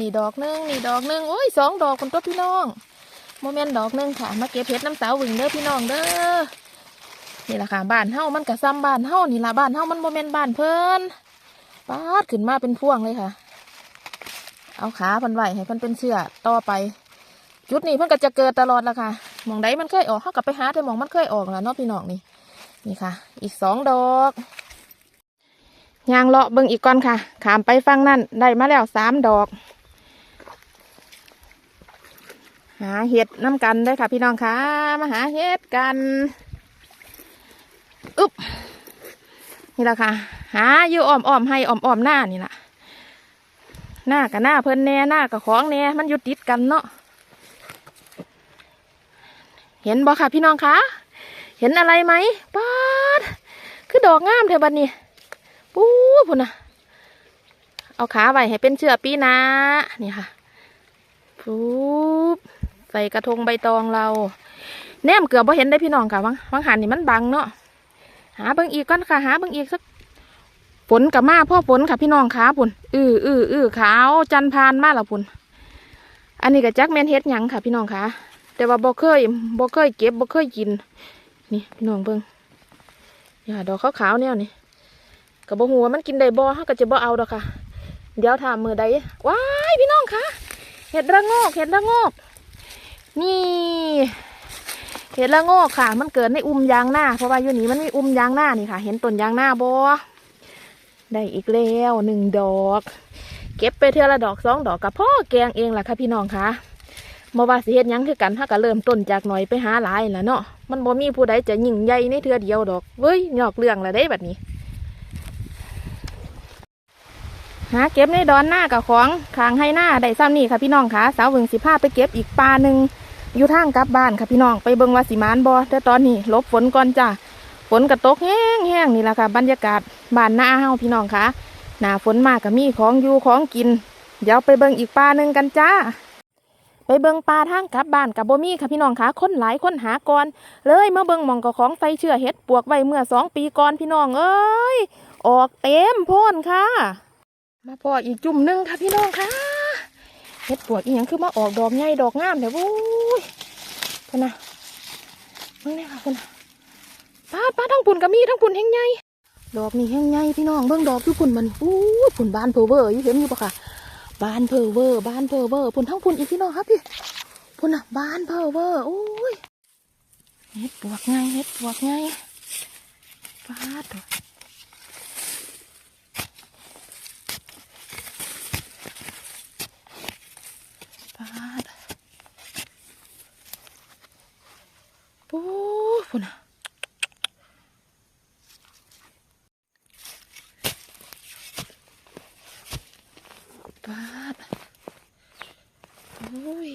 นี่ดอกหนึงนี่ดอกหนึงโอ้ยสองดอกคนตัวพี่น้องโมเมนต์ดอกหนึงค่ะ มาเก็บเห็ดน้ำสาวหวึงเด้อพี่น้องเด้อนี่แหละค่ะบ้านเฮ้ามันกระซ้ำบ้านเฮ้านี่ละบ้านเฮ้ามันโมเมนต์บ้านเพิ่นปาดขึ้นมาเป็นพวงเลยค่ะ เอาขาพันไหวให้พันเป็นเชือกต่อไป จุดนี้เพิ่นก็จะเกิดตลอดละค่ะมองใดมันเคยออกเขากลับไปหาแต่มองมันเคยออกแล้วเนาะพี่น้องนี่นี่ค่ะ อีกสองดอกยางเลาะเบิ่งอีกก่อนค่ะ ขามไปฟังนั่นได้มาแล้วสามดอก หาเห็ดน้ำกันได้ค่ะ พี่น้องค่ะ มาหาเห็ดกันอึ๊บนี่แหละค่ะ หาอยู่อ้อมอ้อมๆให้อ้อมอ้อมๆหน้านี่แหละหน้ากับหน้าเพิ่นแน่หน้ากับของแน่มันอยู่ติดกันเนาะเห็นบ่ค่ะพี่น้องคะเห็นอะไรไหมป๊าดคือดอกงามเทบันนี่ปู๊พุ่นนะเอาขาไว้ให้เป็นเชือกปีนานี่ค่ะ ปุ๊บ ใส่กระทงใบตองเรา แนมเกือบบ่เห็นได้พี่น้องค่ะวังวังหันนี่มันบังเนาะหาเบิ่งอีกก่อนค่ะ หาเบิ่งอีกสักฝนกับมาพ่อฝนค่ะพี่น้องขาปุ่นอืออืออือขาวจันพานมาและปุ่นอันนี้กับจักแมนเฮ็ดยังค่ะ พี่น้องค่ะแต่ว่าบ่เคยบ่เคยเก็บบ่เคยกิน นี่พี่น้องเบิ่งอย่าดอกขาวๆเนี่ยนี่ก็บ่ฮู้ว่ามันกินได้บ่เฮาก็จะบ่เอาดอกค่ะ เดี๋ยวถามมือใดว้ายพี่น้องคะเห็ดระโงกเห็ดระโงก นี่ เห็ดระโงกค่ะ มันเกิดในอุ้มยางหน้า เพราะว่าอยู่นี่มันมีอุ้มยางหน้านี่ค่ะ เห็นต้นยางหน้าบ่ได้อีกแล้วหนึ่งดอก เก็บไปเทื่อละดอกสองดอกกับพ่อแกงเองล่ะค่ะพี่น้องค่ะบ่ว่าสิเฮ็ดยังคือกันถ้าก็เริ่มต้นจากหน่อยไปหาหลายนั่นล่ะเนาะมันบ่มีผู้ใดจะยิ่งใหญ่ในเทือเดียวดอกเว้ยหยอกเรื่องละเด้แบัดนี้หาเก็บในดอนหน้ากับของคางให้หน้าได้ซ้ำนี่ค่ะพี่น้องค่ะสาวเวิงสิพาไปเก็บอีกปลาหนึ่ง อยู่ทางกลับบ้านค่ะพี่น้องไปเบิงว่าสิมานบ่แต่ตอนนี้ลบฝนก่อนจ้ะฝนกระตกแห้งแห้งนี่แหละค่ะ บรรยากาศบ้านหน้าเฮาพี่น้องค่ะหน้าฝนมากก็มีของอยู่ของกิน เดี๋ยวไปเบิงอีกปลาหนึ่งกันจ้า ไปเบิงปลาทางกลับบ้านกับบ่มีค่ะพี่น้องค่ะคนหลายคนหาก่อนเลยเมาเบิงมองกับของไฟเชื่อเฮ็ดปวกไว้เมื่อสองปีก่อนพี่น้องเอ้ยออกเต็มโพ่นค่ะ มาพออีกจุ่มหนึ่งค่ะพี่น้องค่ะ เฮ็ดปวกอีหยังคือมาออกดอกใหญ่ดอกงามเดี๋ยววุ้ยพนะเบิ่งนี่ค่ะพนะปาดปาทั้งปุ่นก็มีทั้งปุ่นแห้งใหญ่ดอกนี่แห้งใหญ่พี่น้องเบิ่งดอกอยู่ปุ่นมันอู้ยปุ่นบานเพอเวอร์อยู่เห็นอยู่ปะค่ะบานเพอเวอร์บานเพอเวอร์พุ่นทั้งพุ่นอีกพี่น้องครับพี่พุ่นอะบานเพอเวอร์โอ้ยเฮ็ดปวกไงเฮ็ดปวกไงป้าดเถอะ ปาดปูพุ่นอะปาดโอ้ย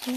โอ้